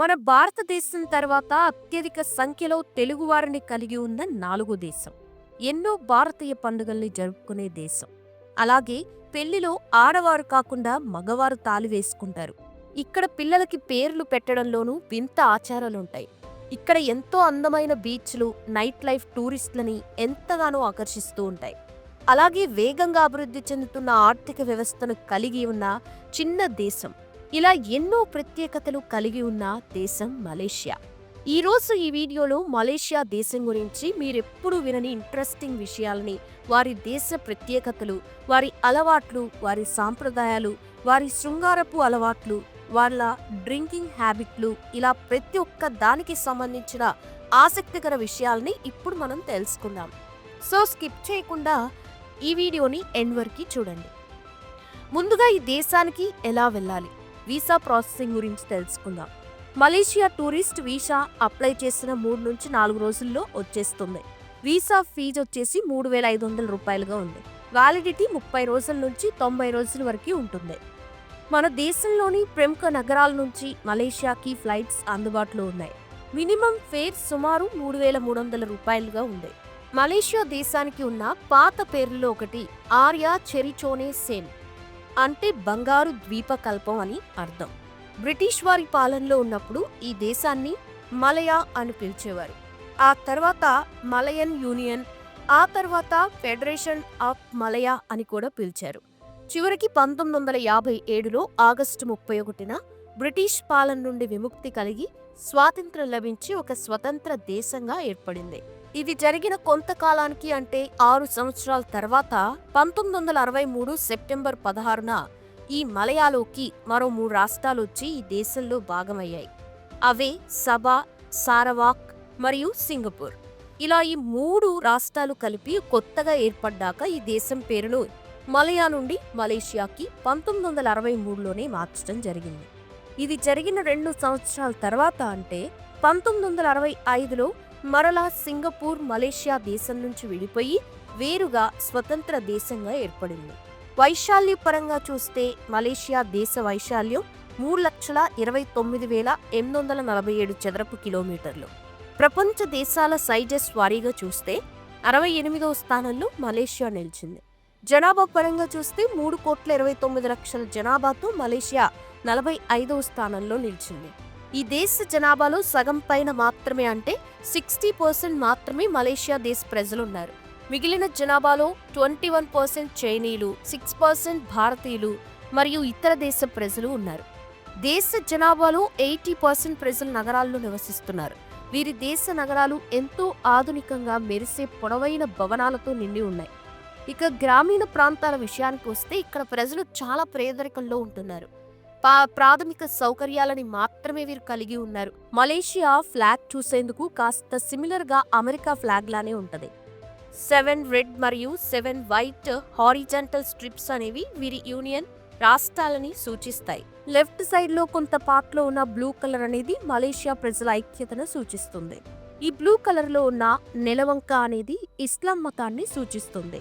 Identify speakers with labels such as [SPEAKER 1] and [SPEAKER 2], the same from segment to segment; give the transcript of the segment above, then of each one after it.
[SPEAKER 1] మన భారతదేశం తర్వాత అత్యధిక సంఖ్యలో తెలుగువారిని కలిగి ఉన్న నాలుగో దేశం. ఎన్నో భారతీయ పండుగల్ని జరుపుకునే దేశం. అలాగే పెళ్ళిలో ఆడవారు కాకుండా మగవారు తాలి వేసుకుంటారు. ఇక్కడ పిల్లలకి పేర్లు పెట్టడంలోనూ వింత ఆచారాలుంటాయి. ఇక్కడ ఎంతో అందమైన బీచ్లు నైట్ లైఫ్ టూరిస్టులని ఎంతగానో ఆకర్షిస్తూ ఉంటాయి. అలాగే వేగంగా అభివృద్ధి చెందుతున్న ఆర్థిక వ్యవస్థను కలిగి ఉన్న చిన్న దేశం. ఇలా ఎన్నో ప్రత్యేకతలు కలిగి ఉన్న దేశం మలేషియా. ఈరోజు ఈ వీడియోలో మలేషియా దేశం గురించి మీరెప్పుడు వినని ఇంట్రెస్టింగ్ విషయాలని వారి దేశ ప్రత్యేకతలు వారి అలవాట్లు వారి సాంప్రదాయాలు వారి శృంగారపు అలవాట్లు వాళ్ళ డ్రింకింగ్ హ్యాబిట్లు ఇలా ప్రతి ఒక్క దానికి సంబంధించిన ఆసక్తికర విషయాల్ని ఇప్పుడు మనం తెలుసుకుందాం. సో స్కిప్ చేయకుండా ఈ వీడియోని ఎండ్ వరకు చూడండి. ముందుగా ఈ దేశానికి ఎలా వెళ్ళాలి? వీసా ప్రాసెసింగ్ గురించి తెలుసుకుందాం. మలేషియా టూరిస్ట్ వీసా అప్లై చేసిన మూడు నుంచి నాలుగు రోజుల్లో వచ్చేస్తుంది. వీసా ఫీజు వచ్చేసి మూడు వేల ఐదు వందల రూపాయలుగా ఉంది. వ్యాలిడిటీ ముప్పై రోజుల నుంచి తొంభై రోజుల వరకు ఉంటుంది. మన దేశంలోని ప్రముఖ నగరాల నుంచి మలేషియాకి ఫ్లైట్స్ అందుబాటులో ఉన్నాయి. మినిమం ఫేర్ సుమారు మూడు వేల మూడు వందల రూపాయలుగా ఉంది. మలేషియా దేశానికి ఉన్న పాత పేర్లలో ఒకటి ఆర్యా చెరిచోనే సేన్. అంటే బంగారు ద్వీపకల్పం అని అర్థం. బ్రిటిష్ వారి పాలనలో ఉన్నప్పుడు ఈ దేశాన్ని మలయా అని పిలిచేవారు. ఆ తర్వాత మలయన్ యూనియన్ ఆ తర్వాత ఫెడరేషన్ ఆఫ్ మలయా అని కూడా పిలిచారు. చివరికి పంతొమ్మిది వందల యాభై ఏడులో ఆగస్టు ముప్పై ఒకటిన బ్రిటిష్ పాలన నుండి విముక్తి కలిగి స్వాతంత్ర్యం లభించి ఒక స్వతంత్ర దేశంగా ఏర్పడింది. ఇది జరిగిన కొంతకాలానికి అంటే ఆరు సంవత్సరాల తర్వాత పంతొమ్మిది వందల అరవై మూడు సెప్టెంబర్ పదహారున ఈ మలయాలోకి మరో మూడు రాష్ట్రాలు వచ్చి ఈ దేశంలో భాగమయ్యాయి. అవే సబా సారవాక్ మరియు సింగపూర్. ఇలా ఈ మూడు రాష్ట్రాలు కలిపి కొత్తగా ఏర్పడ్డాక ఈ దేశం పేరును మలయా నుండి మలేషియాకి పంతొమ్మిది వందల అరవై మూడులోనే మార్చడం జరిగింది. ఇది జరిగిన రెండు సంవత్సరాల తర్వాత అంటే పంతొమ్మిది వందల అరవై ఐదులో మరలా సింగపూర్ మలేషియా దేశం నుంచి విడిపోయి వేరుగా స్వతంత్ర దేశంగా ఏర్పడింది. వైశాల్య పరంగా చూస్తే మలేషియా దేశ వైశాల్యం మూడు లక్షల ఇరవై తొమ్మిది వేల ఎనిమిది వందల నలభై ఏడు చదరపు కిలోమీటర్లు. ప్రపంచ దేశాల సైజెస్ వారీగా చూస్తే అరవై ఎనిమిదవ స్థానంలో మలేషియా నిలిచింది. జనాభా పరంగా చూస్తే మూడు కోట్ల ఇరవై తొమ్మిది లక్షల జనాభాతో మలేషియా నలభై ఐదవ స్థానంలో నిలిచింది. ఈ దేశ జనాభాలో సగం పైన మాత్రమే అంటే సిక్స్టీ పర్సెంట్ మాత్రమే మలేషియా దేశ ప్రజలున్నారు. మిగిలిన జనాభాలో ట్వంటీ వన్ పర్సెంట్ చైనీయులు సిక్స్ పర్సెంట్ భారతీయులు మరియు ఇతర దేశ ప్రజలు ఉన్నారు. దేశ జనాభాలో ఎయిటీ పర్సెంట్ ప్రజలు నగరాల్లో నివసిస్తున్నారు. వీరి దేశ నగరాలు ఎంతో ఆధునికంగా మెరిసే పొడవైన భవనాలతో నిండి ఉన్నాయి. ఇక గ్రామీణ ప్రాంతాల విషయానికి వస్తే ఇక్కడ ప్రజలు చాలా పేదరికంలో ఉంటున్నారు. ప్రాథమిక సౌకర్యాలని మాత్రమే వీరు కలిగి ఉన్నారు. మలేషియా ఫ్లాగ్ చూసేందుకు కాస్త సిమిలర్గా అమెరికా ఫ్లాగ్ లానే ఉంటుంది. సెవెన్ రెడ్ మరియు సెవెన్ వైట్ హారిజంటల్ స్ట్రిప్స్ అనేవి వీరి యూనియన్ రాష్ట్రాలని సూచిస్తాయి. లెఫ్ట్ సైడ్లో కొంత పార్ట్లో ఉన్న బ్లూ కలర్ అనేది మలేషియా ప్రజల ఐక్యతను సూచిస్తుంది. ఈ బ్లూ కలర్లో ఉన్న నెలవంక అనేది ఇస్లాం మతాన్ని సూచిస్తుంది.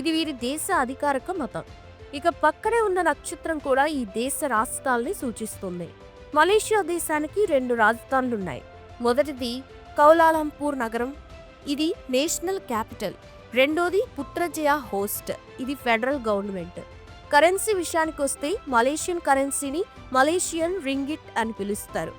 [SPEAKER 1] ఇది వీరి దేశ అధికారిక మతం. ఇక పక్కనే ఉన్న నక్షత్రం కూడా ఈ దేశ రాష్ట్రాల్ని సూచిస్తుంది. మలేషియా దేశానికి రెండు రాజధానులున్నాయి. మొదటిది కౌలాలంపూర్ నగరం ఇది నేషనల్ క్యాపిటల్. రెండోది పుత్రజయ హోస్ట్ ఇది ఫెడరల్ గవర్నమెంట్. కరెన్సీ విషయానికి వస్తే మలేషియన్ కరెన్సీని మలేషియన్ రింగిట్ అని పిలుస్తారు.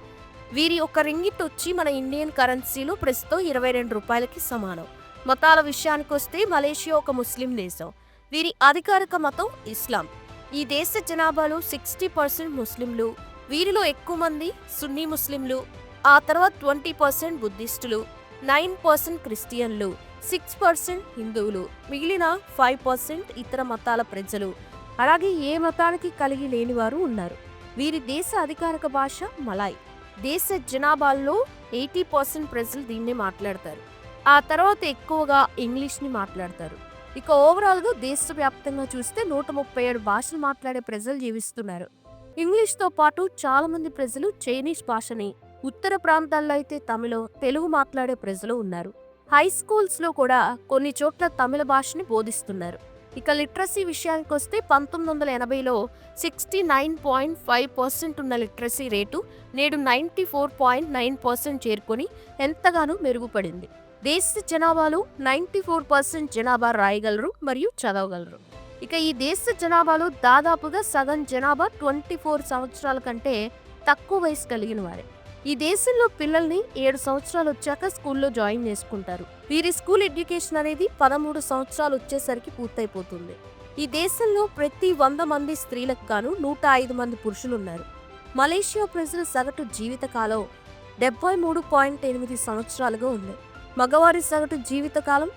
[SPEAKER 1] వీరి ఒక రింగిట్ వచ్చి మన ఇండియన్ కరెన్సీలో ప్రస్తుతం ఇరవై రెండు రూపాయలకి సమానం. మతాల విషయానికి వస్తే మలేషియా ఒక ముస్లిం దేశం. వీరి అధికారిక మతం ఇస్లాం. ఈ దేశ జనాభాలో సిక్స్టీ పర్సెంట్ ముస్లింలు వీరిలో ఎక్కువ మంది సున్నీ ముస్లింలు ఆ తర్వాత ట్వంటీ పర్సెంట్ బుద్ధిస్టులు నైన్ పర్సెంట్ క్రిస్టియన్లు సిక్స్ పర్సెంట్ హిందువులు మిగిలిన ఫైవ్ పర్సెంట్ ఇతర మతాల ప్రజలు. అలాగే ఏ మతానికి కలిగి లేని వారు ఉన్నారు. వీరి దేశ అధికారిక భాష మలాయ్. దేశ జనాభాలో ఎయిటీ పర్సెంట్ ప్రజలు దీన్నే మాట్లాడతారు. ఆ తర్వాత ఎక్కువగా ఇంగ్లీష్ని మాట్లాడతారు. ఇక ఓవరాల్గా దేశవ్యాప్తంగా చూస్తే నూట ముప్పై ఏడు భాషలు మాట్లాడే ప్రజలు జీవిస్తున్నారు. ఇంగ్లీష్తో పాటు చాలామంది ప్రజలు చైనీస్ భాషని ఉత్తర ప్రాంతాల్లో అయితే తమిళం తెలుగు మాట్లాడే ప్రజలు ఉన్నారు. హై స్కూల్స్లో కూడా కొన్ని చోట్ల తమిళ భాషని బోధిస్తున్నారు. ఇక లిటరసీ విషయానికి వస్తే పంతొమ్మిది వందల ఎనభైలో sixty nine point five percent ఉన్న లిటరసీ రేటు నేడు ninety four point nine percent చేరుకొని ఎంతగానో మెరుగుపడింది. దేశ జనాభాలో నైంటీ ఫోర్ పర్సెంట్ జనాభా రాయగలరు మరియు చదవగలరు. ఇక ఈ దేశ జనాభాలో దాదాపుగా సగం జనాభా ట్వంటీ ఫోర్ సంవత్సరాల కంటే తక్కువ వయసు కలిగిన వారే. ఈ దేశంలో పిల్లల్ని ఏడు సంవత్సరాలు వచ్చాక స్కూల్లో జాయిన్ చేసుకుంటారు. వీరి స్కూల్ ఎడ్యుకేషన్ అనేది పదమూడు సంవత్సరాలు వచ్చేసరికి పూర్తయిపోతుంది. ఈ దేశంలో ప్రతి వంద మంది స్త్రీలకు గాను నూట ఐదు మంది పురుషులున్నారు. మలేషియా ప్రజల సగటు జీవితకాలం డెబ్బై మూడు పాయింట్ ఎనిమిది సంవత్సరాలుగా ఉంది. మగవారి సగటు జీవితకాలం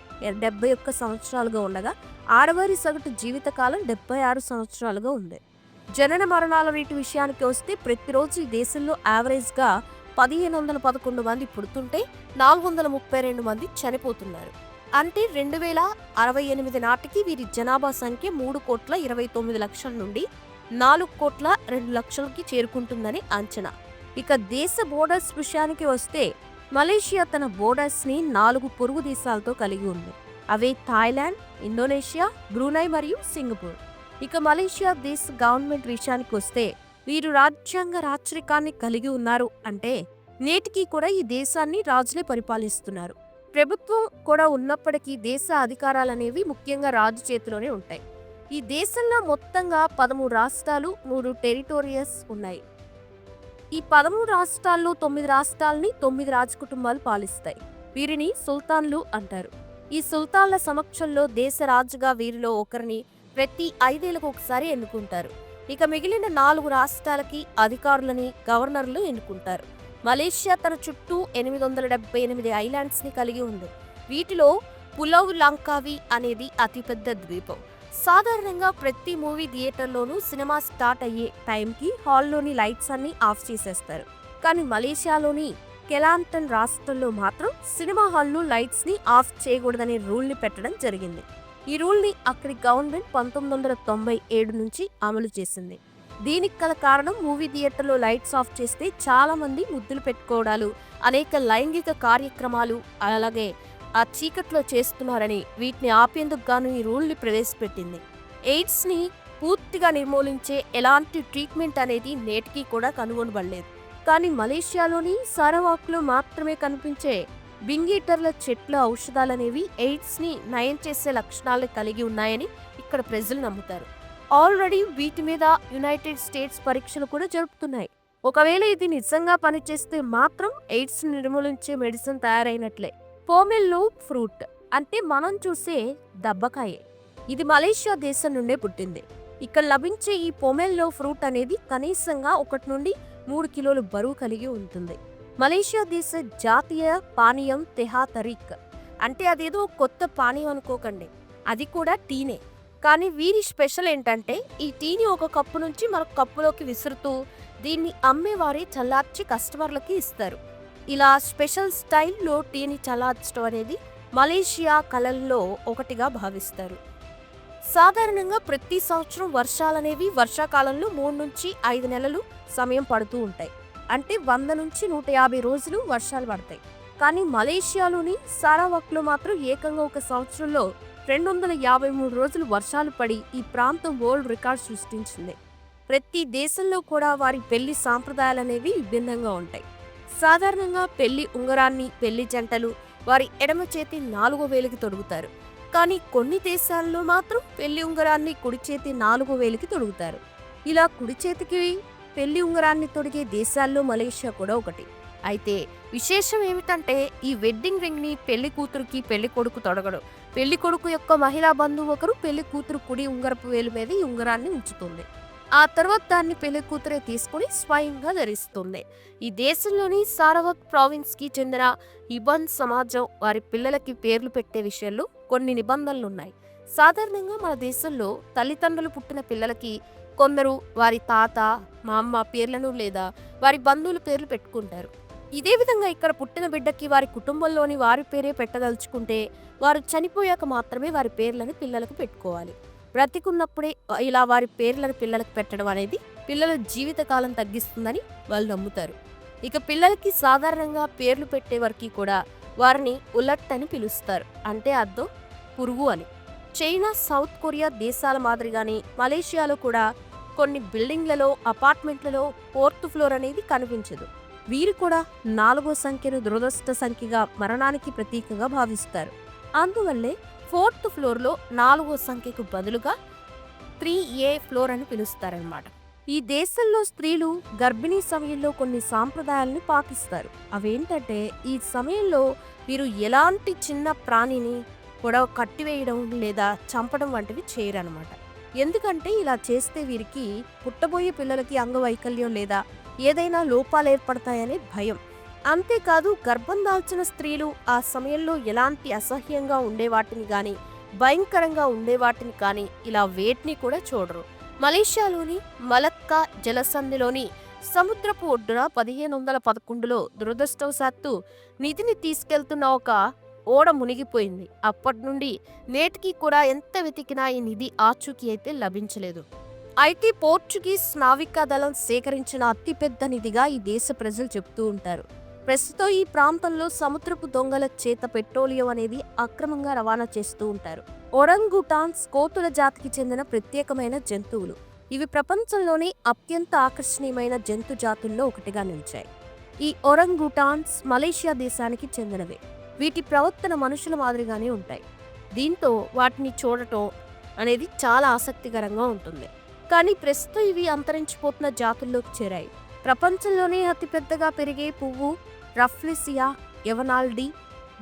[SPEAKER 1] డెబ్బై ఒక్క సంవత్సరాలుగా ఉండగా ఆడవారి సగటు జీవితకాలం డెబ్బై ఆరు సంవత్సరాలుగా ఉంది. జనన మరణాల రేటు విషయానికి వస్తే ప్రతిరోజు ఈ దేశంలో యావరేజ్గా పదిహేను వందల పదకొండు మంది పుడుతుంటే నాలుగు వందల ముప్పై రెండు మంది చనిపోతున్నారు. అంటే రెండు వేల అరవై ఎనిమిది నాటికి వీరి జనాభా సంఖ్య మూడు కోట్ల ఇరవై తొమ్మిది లక్షల నుండి నాలుగు కోట్ల రెండు లక్షలకి చేరుకుంటుందని అంచనా. ఇక దేశ బోర్డర్స్ విషయానికి వస్తే మలేషియా తన బోర్డర్స్ని నాలుగు పొరుగు దేశాలతో కలిగి ఉంది. అవే థాయిలాండ్ ఇండోనేషియా బ్రూనై మరియు సింగపూర్. ఇక మలేషియా దేశ గవర్నమెంట్ విషయానికి వస్తే వీరు రాజ్యాంగ రాచరికాన్ని కలిగి ఉన్నారు అంటే నేటికి కూడా ఈ దేశాన్ని రాజులే పరిపాలిస్తున్నారు. ప్రభుత్వం కూడా ఉన్నప్పటికీ దేశ అధికారాలనేవి ముఖ్యంగా రాజు చేతిలోనే ఉంటాయి. ఈ దేశంలో మొత్తంగా పదమూడు రాష్ట్రాలు మూడు టెరిటోరియస్ ఉన్నాయి. ఈ పదమూడు రాష్ట్రాల్లో తొమ్మిది రాష్ట్రాలని తొమ్మిది రాజకుటుంబాలు పాలిస్తాయి. వీరిని సుల్తాన్లు అంటారు. ఈ సుల్తాన్ల సమక్షంలో దేశ రాజుగా వీరిలో ఒకరిని ప్రతి ఐదేళ్ళకు ఒకసారి ఎన్నుకుంటారు. ఇక మిగిలిన నాలుగు రాష్ట్రాలకి అధికారులని గవర్నర్లు ఎన్నుకుంటారు. మలేషియా తన చుట్టూ ఎనిమిది వందల డెబ్బై ఎనిమిది ఐలాండ్స్ని కలిగి ఉంది. వీటిలో పులవ్ లంకావి అనేది అతిపెద్ద ద్వీపం. సాధారణంగా ప్రతి మూవీ థియేటర్లోనూ సినిమా స్టార్ట్ అయ్యే టైంకి హాల్లోని లైట్స్ అన్ని ఆఫ్ చేసేస్తారు. కానీ మలేషియాలోని కెలాంటన్ రాష్ట్రంలో మాత్రం సినిమా హాల్లో లైట్స్ని ఆఫ్ చేయకూడదనే రూల్ని పెట్టడం జరిగింది. ఈ రూల్ని అక్కడి గవర్నమెంట్ పంతొమ్మిది వందల తొంభై ఏడు నుంచి అమలు చేసింది. దీనికి గల కారణం మూవీ థియేటర్లో లైట్స్ ఆఫ్ చేస్తే చాలా మంది ముద్దులు పెట్టుకోవడాలు అనేక లైంగిక కార్యక్రమాలు అలాగే ఆ చీకట్లో చేస్తున్నారని వీటిని ఆపేందుకు గాను ఈ రూల్ని ప్రవేశపెట్టింది. ఎయిడ్స్ని పూర్తిగా నిర్మూలించే ఎలాంటి ట్రీట్మెంట్ అనేది నేటికి కూడా కనుగొనబడలేదు. కానీ మలేషియాలోని సారవాక్లో మాత్రమే కనిపించే బింగీటర్ల చెట్ల ఔషధాలనేవి ఎయిడ్స్ని నయం చేసే లక్షణాలు కలిగి ఉన్నాయని ఇక్కడ ప్రజలు నమ్ముతారు. ఆల్రెడీ వీటి మీద యునైటెడ్ స్టేట్స్ పరీక్షలు కూడా జరుపుతున్నాయి. ఒకవేళ ఇది నిజంగా పనిచేస్తే మాత్రం ఎయిడ్స్ నిర్మూలించే మెడిసిన్ తయారైనట్లే. పోమెల్లో ఫ్రూట్ అంటే మనం చూసే దబ్బకాయే. ఇది మలేషియా దేశం నుండే పుట్టింది. ఇక్కడ లభించే ఈ పొమెల్లో ఫ్రూట్ అనేది కనీసంగా ఒకటి నుండి మూడు కిలోలు బరువు కలిగి ఉంటుంది. మలేషియా దేశ జాతీయ పానీయం తెహా తరీక్ అంటే అదేదో కొత్త పానీయం అనుకోకండి. అది కూడా టీనే. కానీ వీరి స్పెషల్ ఏంటంటే ఈ టీని ఒక కప్పు నుంచి మరొక కప్పులోకి విసురుతూ దీన్ని అమ్మేవారే చల్లార్చి కస్టమర్లకి ఇస్తారు. ఇలా స్పెషల్ స్టైల్లో టీని చల్లార్చడం అనేది మలేషియా కళల్లో ఒకటిగా భావిస్తారు. సాధారణంగా ప్రతి సంవత్సరం వర్షాలనేవి వర్షాకాలంలో మూడు నుంచి ఐదు నెలలు సమయం పడుతూ ఉంటాయి. అంటే వంద నుంచి నూట యాభై రోజులు వర్షాలు పడతాయి. కానీ మలేషియాలోని సారావక్లో మాత్రం ఏకంగా ఒక సంవత్సరంలో రెండు వందల యాభై మూడు రోజులు వర్షాలు పడి ఈ ప్రాంతం వరల్డ్ రికార్డ్ సృష్టించింది. ప్రతి దేశంలో కూడా వారి పెళ్ళి సాంప్రదాయాలనేవి విభిన్నంగా ఉంటాయి. సాధారణంగా పెళ్ళి ఉంగరాన్ని పెళ్ళి జంటలు వారి ఎడమ చేతి నాలుగో వేలికి తొడుగుతారు. కానీ కొన్ని దేశాల్లో మాత్రం పెళ్ళి ఉంగరాన్ని కుడి చేతి నాలుగో వేలికి తొడుగుతారు. ఇలా కుడి చేతికి పెళ్ళి ఉంగరాన్ని తొడిగే దేశాల్లో మలేషియా కూడా ఒకటి. అయితే విశేషం ఏమిటంటే ఈ వెడ్డింగ్ రింగ్ని పెళ్ళి కూతురుకి పెళ్ళి కొడుకు తొడగడు. పెళ్ళి కొడుకు యొక్క మహిళా బంధువు ఒకరు పెళ్ళి కూతురు కుడి ఉంగరపు వేలు మీద ఈ ఉంగరాన్ని ఉంచుతుంది. ఆ తర్వాత దాన్ని పెళ్ళి కూతురే తీసుకుని స్వయంగా ధరిస్తుంది. ఈ దేశంలోని సారవక్ ప్రావిన్స్కి చెందిన ఇబన్ సమాజం వారి పిల్లలకి పేర్లు పెట్టే విషయంలో కొన్ని నిబంధనలు ఉన్నాయి సాధారణంగా మన దేశంలో తల్లిదండ్రులు పుట్టిన పిల్లలకి కొందరు వారి తాత మా అమ్మ పేర్లను లేదా వారి బంధువుల పేర్లు పెట్టుకుంటారు. ఇదే విధంగా ఇక్కడ పుట్టిన బిడ్డకి వారి కుటుంబంలోని వారి పేరే పెట్టదలుచుకుంటే వారు చనిపోయాక మాత్రమే వారి పేర్లను పిల్లలకు పెట్టుకోవాలి. బ్రతికున్నప్పుడే ఇలా వారి పేర్లను పిల్లలకు పెట్టడం అనేది పిల్లల జీవితకాలం తగ్గిస్తుందని వాళ్ళు నమ్ముతారు. ఇక పిల్లలకి సాధారణంగా పేర్లు పెట్టే వరకు కూడా వారిని ఉలట్ అని పిలుస్తారు. అంటే అర్థం? పురుగు అని. చైనా సౌత్ కొరియా దేశాల మాదిరిగానే మలేషియాలో కూడా కొన్ని బిల్డింగ్లలో అపార్ట్మెంట్లలో ఫోర్త్ ఫ్లోర్ అనేది కనిపించదు. వీరు కూడా నాలుగో సంఖ్యను దురదృష్ట సంఖ్యగా మరణానికి ప్రతీకగా భావిస్తారు. అందువల్లే ఫోర్త్ ఫ్లోర్లో నాలుగో సంఖ్యకు బదులుగా త్రీ ఏ ఫ్లోర్ అని పిలుస్తారనమాట ఈ దేశంలో స్త్రీలు గర్భిణీ సమయంలో కొన్ని సాంప్రదాయాలను పాటిస్తారు. అవేంటంటే ఈ సమయంలో వీరు ఎలాంటి చిన్న ప్రాణిని కూడా కట్టివేయడం లేదా చంపడం వంటివి చేయరనమాట ఎందుకంటే ఇలా చేస్తే వీరికి పుట్టబోయే పిల్లలకి అంగవైకల్యం లేదా ఏదైనా లోపాలు ఏర్పడతాయనే భయం. అంతేకాదు గర్భం దాల్చిన స్త్రీలు ఆ సమయంలో ఎలాంటి అసహ్యంగా ఉండేవాటిని కానీ భయంకరంగా ఉండేవాటిని కానీ ఇలా వేటిని కూడా చూడరు. మలేషియాలోని మలక్కా జలసంధిలోని సముద్రపు ఒడ్డున పదిహేను వందల పదకొండులో దురదృష్టవశాత్తు నిధిని తీసుకెళ్తున్న ఒక ఓడ మునిగిపోయింది. అప్పటి నుండి నేటికి కూడా ఎంత వెతికినా ఈ నిధి ఆచూకీ అయితే లభించలేదు. అయితే పోర్చుగీస్ నావికా దళం సేకరించిన అతిపెద్ద నిధిగా ఈ దేశ ప్రజలు చెప్తూ ఉంటారు. ప్రస్తుతం ఈ ప్రాంతంలో సముద్రపు దొంగల చేత పెట్రోలియం అనేది అక్రమంగా రవాణా చేస్తూ ఉంటారు. ఒరంగుటాన్స్ కోతుల జాతికి చెందిన ప్రత్యేకమైన జంతువులు. ఇవి ప్రపంచంలోనే అత్యంత ఆకర్షణీయమైన జంతు జాతుల్లో ఒకటిగా నిలిచాయి. ఈ ఒరంగుటాన్స్ మలేషియా దేశానికి చెందినవే. వీటి ప్రవర్తన మనుషుల మాదిరిగానే ఉంటాయి. దీంతో వాటిని చూడటం అనేది చాలా ఆసక్తికరంగా ఉంటుంది. కానీ ప్రస్తుతం ఇవి అంతరించిపోతున్న జాతుల్లోకి చేరాయి. ప్రపంచంలోనే అతిపెద్దగా పెరిగే పువ్వు రఫ్లిసియా ఎవనాల్డి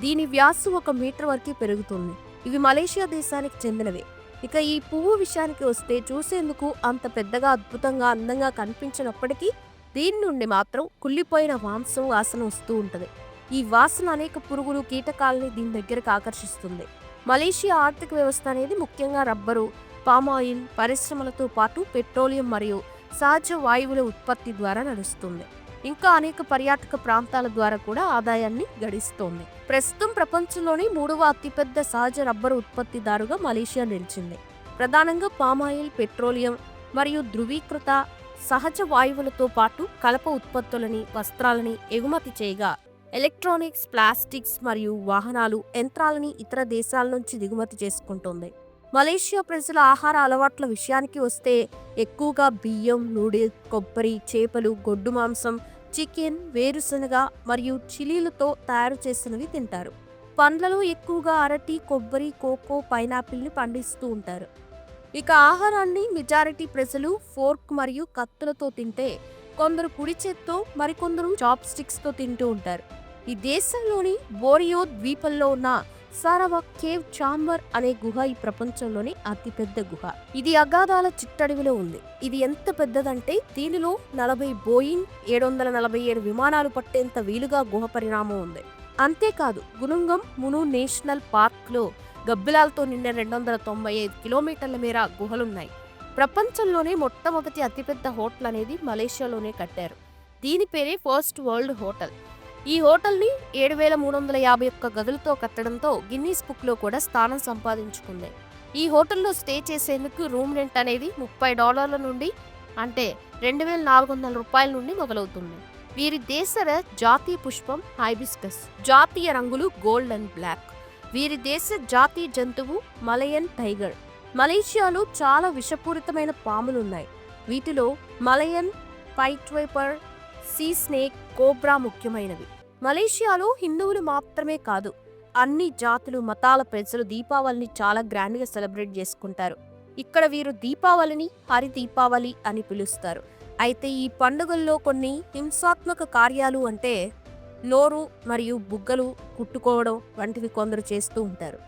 [SPEAKER 1] దీని వ్యాసు ఒక మీటర్ వరకు పెరుగుతుంది. ఇవి మలేషియా దేశానికి చెందినవే. ఇక ఈ పువ్వు విషయానికి వస్తే చూసేందుకు అంత పెద్దగా అద్భుతంగా అందంగా కనిపించినప్పటికీ దీని నుండి మాత్రం కుళ్ళిపోయిన మాంసం వాసన వస్తూ ఉంటుంది. ఈ వాసన అనేక పురుగులు కీటకాలని దీని దగ్గరకు ఆకర్షిస్తుంది. మలేషియా ఆర్థిక వ్యవస్థ అనేది ముఖ్యంగా రబ్బరు పామాయిల్ పరిశ్రమలతో పాటు పెట్రోలియం మరియు సహజ వాయువుల ఉత్పత్తి ద్వారా నడుస్తుంది. ఇంకా అనేక పర్యాటక ప్రాంతాల ద్వారా కూడా ఆదాయాన్ని గడిస్తోంది. ప్రస్తుతం ప్రపంచంలోని మూడవ అతిపెద్ద సహజ రబ్బరు ఉత్పత్తిదారుగా మలేషియా నిలిచింది. ప్రధానంగా పామాయిల్ పెట్రోలియం మరియు ధృవీకృత సహజ వాయువులతో పాటు కలప ఉత్పత్తులని వస్త్రాలని ఎగుమతి చేయగా ఎలక్ట్రానిక్స్ ప్లాస్టిక్స్ మరియు వాహనాలు యంత్రాలని ఇతర దేశాల నుంచి దిగుమతి చేసుకుంటుంది. మలేషియా ప్రజల ఆహార అలవాట్ల విషయానికి వస్తే ఎక్కువగా బియ్యం నూడిల్స్ కొబ్బరి చేపలు గొడ్డు మాంసం చికెన్ వేరుశనగ మరియు చిలీలతో తయారు చేసినవి తింటారు. పండ్లలో ఎక్కువగా అరటి కొబ్బరి కోకో పైనాపిల్ని పండిస్తూ ఉంటారు. ఇక ఆహారాన్ని మెజారిటీ ప్రజలు ఫోర్క్ మరియు కత్తులతో తింటే కొందరు కుడి చేత్తో మరికొందరు చాప్ స్టిక్స్తో తింటూ ఉంటారు. ఈ దేశంలోని బోరియో ద్వీపంలో ఉన్న సారవాక్ కేవ్ చాంబర్ అనే గుహ ఈ ప్రపంచంలోని అతిపెద్ద గుహ. ఇది అగాధాల చిట్టడవిలో ఉంది. ఇది ఎంత పెద్దదంటే దీనిలో నలభై బోయింగ్ ఏడు వందల నలభై ఏడు విమానాలు పట్టేంత వీలుగా గుహ పరిణామం ఉంది. అంతేకాదు గునుంగం మును నేషనల్ పార్క్లో గబ్బిలాలతో నిండిన రెండు వందల తొంభై ఐదు కిలోమీటర్ల మేర గుహలున్నాయి. ప్రపంచంలోనే మొట్టమొదటి అతిపెద్ద హోటల్ అనేది మలేషియాలోనే కట్టారు. దీని పేరే ఫస్ట్ వరల్డ్ హోటల్. ఈ హోటల్ని ఏడు వేల మూడు వందల యాభై ఒక్క గదులతో కట్టడంతో గిన్నీస్ బుక్లో కూడా స్థానం సంపాదించుకుంది. ఈ హోటల్లో స్టే చేసేందుకు రూమ్ రెంట్ అనేది ముప్పై డాలర్ల నుండి అంటే రెండు వేల నాలుగు వందల రూపాయల నుండి మొదలవుతుంది. వీరి దేశర జాతీయ పుష్పం హైబిస్కస్. జాతీయ రంగులు గోల్డ్ అండ్ బ్లాక్. వీరి దేశ జాతీయ జంతువు మలయన్ టైగర్. మలేషియాలో చాలా విషపూరితమైన పాములున్నాయి. వీటిలో Malayan pit viper sea snake cobra ముఖ్యమైనవి. మలేషియాలో హిందువులు మాత్రమే కాదు అన్ని జాతులు మతాల ప్రజలు దీపావళిని చాలా గ్రాండ్గా సెలబ్రేట్ చేసుకుంటారు. ఇక్కడ వీరు దీపావళిని హరి దీపావళి అని పిలుస్తారు. అయితే ఈ పండుగల్లో కొన్ని హింసాత్మక కార్యాలు అంటే నోరు మరియు బుగ్గలు కుట్టుకోవడం వంటివి కొందరు చేస్తూ ఉంటారు.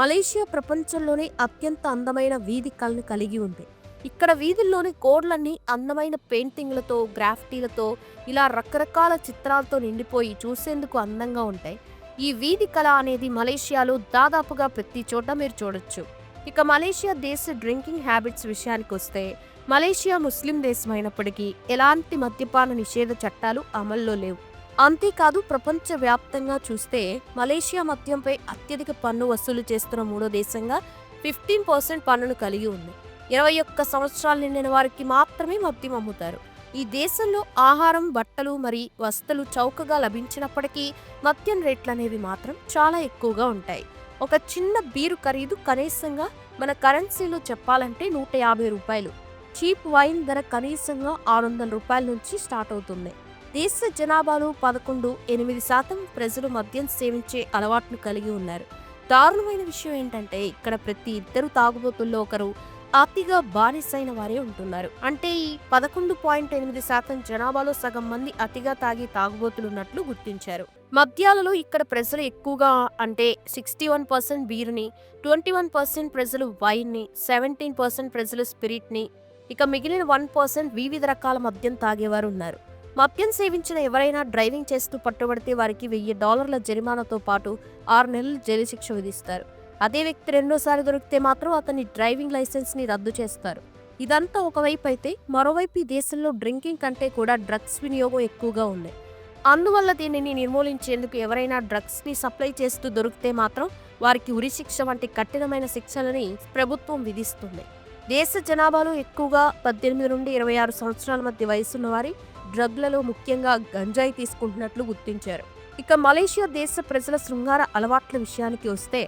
[SPEAKER 1] మలేషియా ప్రపంచంలోనే అత్యంత అందమైన వీధి కళను కలిగి ఉంది. ఇక్కడ వీధుల్లోని కోడ్లన్నీ అందమైన పెయింటింగ్లతో గ్రాఫిటీలతో ఇలా రకరకాల చిత్రాలతో నిండిపోయి చూసేందుకు అందంగా ఉంటాయి. ఈ వీధి కళ అనేది మలేషియాలో దాదాపుగా ప్రతి చోట మీరు చూడొచ్చు. ఇక మలేషియా దేశ డ్రింకింగ్ హ్యాబిట్స్ విషయానికి వస్తే మలేషియా ముస్లిం దేశం అయినప్పటికీ ఎలాంటి మద్యపాన నిషేధ చట్టాలు అమల్లో లేవు. అంతేకాదు ప్రపంచ వ్యాప్తంగా చూస్తే మలేషియా మద్యంపై అత్యధిక పన్ను వసూలు చేస్తున్న మూడో దేశంగా ఫిఫ్టీన్ పర్సెంట్ పన్నును కలిగి ఉంది. ఇరవై ఒక్క సంవత్సరాలు నిండిన వారికి మాత్రమే మద్యం అమ్ముతారు. ఈ దేశంలో ఆహారం బట్టలు మరి వస్తువులు చౌకగా లభించినప్పటికీ మద్యం రేట్లు అనేవి మాత్రం చాలా ఎక్కువగా ఉంటాయి. ఒక చిన్న బీరు ఖరీదు కనీసంగా మన కరెన్సీలో చెప్పాలంటే నూట యాభై రూపాయలు. చీప్ వైన్ ధర కనీసంగా ఆరు వందల రూపాయల నుంచి స్టార్ట్ అవుతుంది. దేశ జనాభాలో పదకొండు ఎనిమిది శాతం ప్రజలు మద్యం సేవించే అలవాటును కలిగి ఉన్నారు. దారుణమైన విషయం ఏంటంటే ఇక్కడ ప్రతి ఇద్దరు తాగుబోతుల్లో ఒకరు అతిగా బానిసైన వారే ఉంటున్నారు. అంటే ఈ పదకొండు పాయింట్ ఎనిమిది శాతం జనాభాలో సగం మంది అతిగా తాగి తాగుబోతులున్నట్లు గుర్తించారు. మద్యాలలో ఇక్కడ ప్రజలు ఎక్కువగా అంటే సిక్స్టీ వన్ పర్సెంట్ బీర్ని ట్వంటీ వన్ పర్సెంట్ ప్రజలు వైన్ని సెవెంటీన్ పర్సెంట్ ప్రజలు స్పిరిట్ని ఇక మిగిలిన వన్ పర్సెంట్ వివిధ రకాల మద్యం తాగేవారు ఉన్నారు. మద్యం సేవించిన ఎవరైనా డ్రైవింగ్ చేస్తూ పట్టుబడితే వారికి వెయ్యి డాలర్ల జరిమానాతో పాటు ఆరు నెలలు జైలు శిక్ష విధిస్తారు. అదే వ్యక్తి రెండోసారి దొరికితే మాత్రం అతని డ్రైవింగ్ లైసెన్స్ని రద్దు చేస్తారు. ఇదంతా ఒకవైపు అయితే మరోవైపు ఈ దేశంలో డ్రింకింగ్ కంటే కూడా డ్రగ్స్ వినియోగం ఎక్కువగా ఉంది. అందువల్ల దీనిని నిర్మూలించేందుకు ఎవరైనా డ్రగ్స్ని సప్లై చేస్తూ దొరికితే మాత్రం వారికి ఉరిశిక్ష వంటి కఠినమైన శిక్షలని ప్రభుత్వం విధిస్తుంది. దేశ జనాభాలో ఎక్కువగా పద్దెనిమిది నుండి ఇరవై ఆరు సంవత్సరాల మధ్య వయసున్న వారి డ్రగ్లలో ముఖ్యంగా గంజాయి తీసుకుంటున్నట్లు గుర్తించారు. ఇక మలేషియా దేశ ప్రజల శృంగార అలవాట్ల విషయానికి వస్తే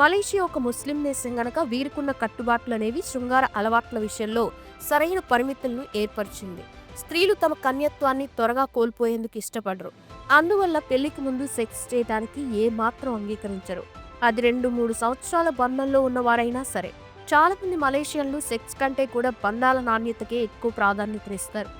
[SPEAKER 1] మలేషియా ఒక ముస్లిం దేశం గనక వీరికున్న కట్టుబాట్లు అనేవి శృంగార అలవాట్ల విషయంలో సరైన పరిమితులను ఏర్పరిచింది. స్త్రీలు తమ కన్యత్వాన్ని త్వరగా కోల్పోయేందుకు ఇష్టపడరు. అందువల్ల పెళ్ళికి ముందు సెక్స్ చేయడానికి ఏ మాత్రం అంగీకరించరు. అది రెండు మూడు సంవత్సరాల బంధంలో ఉన్నవారైనా సరే. చాలా మంది మలేషియన్లు సెక్స్ కంటే కూడా బంధాల నాణ్యతకే ఎక్కువ ప్రాధాన్యతనిస్తారు.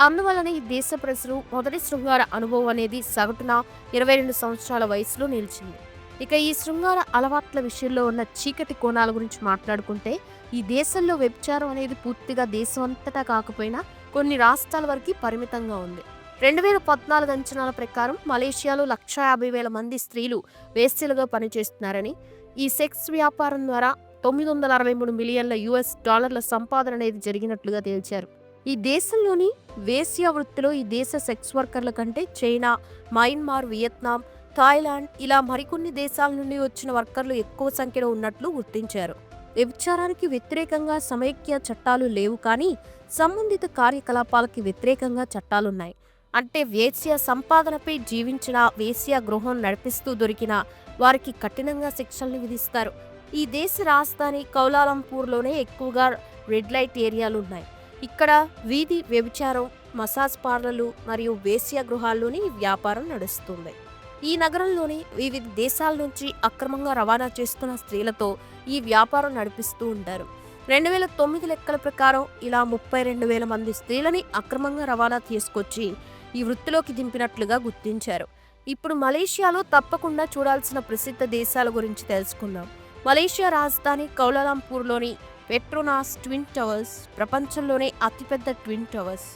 [SPEAKER 1] అందువలన ఈ దేశ ప్రజలు మొదటి శృంగార అనుభవం అనేది సగటున ఇరవై రెండు సంవత్సరాల వయసులో నిలిచింది. ఇక ఈ శృంగార అలవాట్ల విషయంలో ఉన్న చీకటి కోణాల గురించి మాట్లాడుకుంటే ఈ దేశంలో వ్యభిచారం అనేది పూర్తిగా దేశం అంతటా కాకపోయినా కొన్ని రాష్ట్రాల వరకు పరిమితంగా ఉంది. రెండు వేల పద్నాలుగు అంచనాల ప్రకారం మలేషియాలో లక్ష యాభై వేల మంది స్త్రీలు వేశ్యలుగా పనిచేస్తున్నారని ఈ సెక్స్ వ్యాపారం ద్వారా తొమ్మిది వందల అరవై మూడు మిలియన్ల యుఎస్ డాలర్ల సంపాదన అనేది జరిగినట్లుగా తేల్చారు. ఈ దేశంలోని వేశ్య వృత్తిలో ఈ దేశ సెక్స్ వర్కర్ల కంటే చైనా మయన్మార్ వియత్నాం థాయిలాండ్ ఇలా మరికొన్ని దేశాల నుండి వచ్చిన వర్కర్లు ఎక్కువ సంఖ్యలో ఉన్నట్లు గుర్తించారు. వ్యభిచారానికి వ్యతిరేకంగా సమైక్య చట్టాలు లేవు కానీ సంబంధిత కార్యకలాపాలకి వ్యతిరేకంగా చట్టాలున్నాయి. అంటే వేశ్య సంపాదనపై జీవించిన వేశ్య గృహం నడిపిస్తూ దొరికిన వారికి కఠినంగా శిక్షల్ని విధిస్తారు. ఈ దేశ రాజధాని కౌలాలంపూర్లోనే ఎక్కువగా రెడ్ లైట్ ఏరియాలు ఉన్నాయి. ఇక్కడ వీధి వ్యభిచారం మసాజ్ పార్లర్లు మరియు వేశ్య గృహాల్లోని ఈ వ్యాపారం నడుస్తుంది. ఈ నగరంలోని వివిధ దేశాల నుంచి అక్రమంగా రవాణా చేస్తున్న స్త్రీలతో ఈ వ్యాపారం నడిపిస్తూ ఉంటారు. రెండు వేల తొమ్మిది లెక్కల ప్రకారం ఇలా ముప్పై రెండు వేల మంది స్త్రీలని అక్రమంగా రవాణా తీసుకొచ్చి ఈ వృత్తిలోకి దింపినట్లుగా గుర్తించారు. ఇప్పుడు మలేషియాలో తప్పకుండా చూడాల్సిన ప్రసిద్ధ దేశాల గురించి తెలుసుకుందాం. మలేషియా రాజధాని కౌలాలంపూర్లోని పెట్రోనాస్ ట్విన్ టవర్స్ ప్రపంచంలోనే అతిపెద్ద ట్విన్ టవర్స్.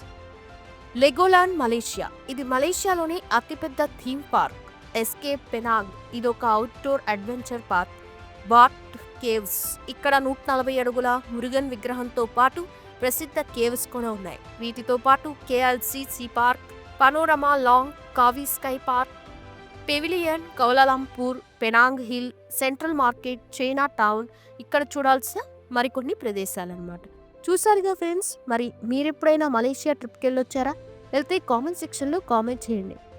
[SPEAKER 1] లెగోలాండ్ మలేషియా. ఇది మలేషియాలోని అతిపెద్ద థీమ్ పార్క్. Escape Penang. ఇది ఒక outdoor adventure park Batu Caves. ఇక్కడ నూట నలభై అడుగుల మురుగన్ విగ్రహంతో పాటు ప్రసిద్ధ కేవ్స్ కూడా ఉన్నాయి. వీటితో పాటు KLCC park panorama Langkawi sky park Pavilion Kuala Lumpur Penang hill central market Chinatown ఇక్కడ చూడాల్సిన మరికొన్ని ప్రదేశాలన్నమాట. చూసారుగా ఫ్రెండ్స్? మరి మీరెప్పుడైనా మలేషియా ట్రిప్కి వెళ్ళొచ్చారా వెళ్తే కామెంట్ సెక్షన్లో కామెంట్ చేయండి.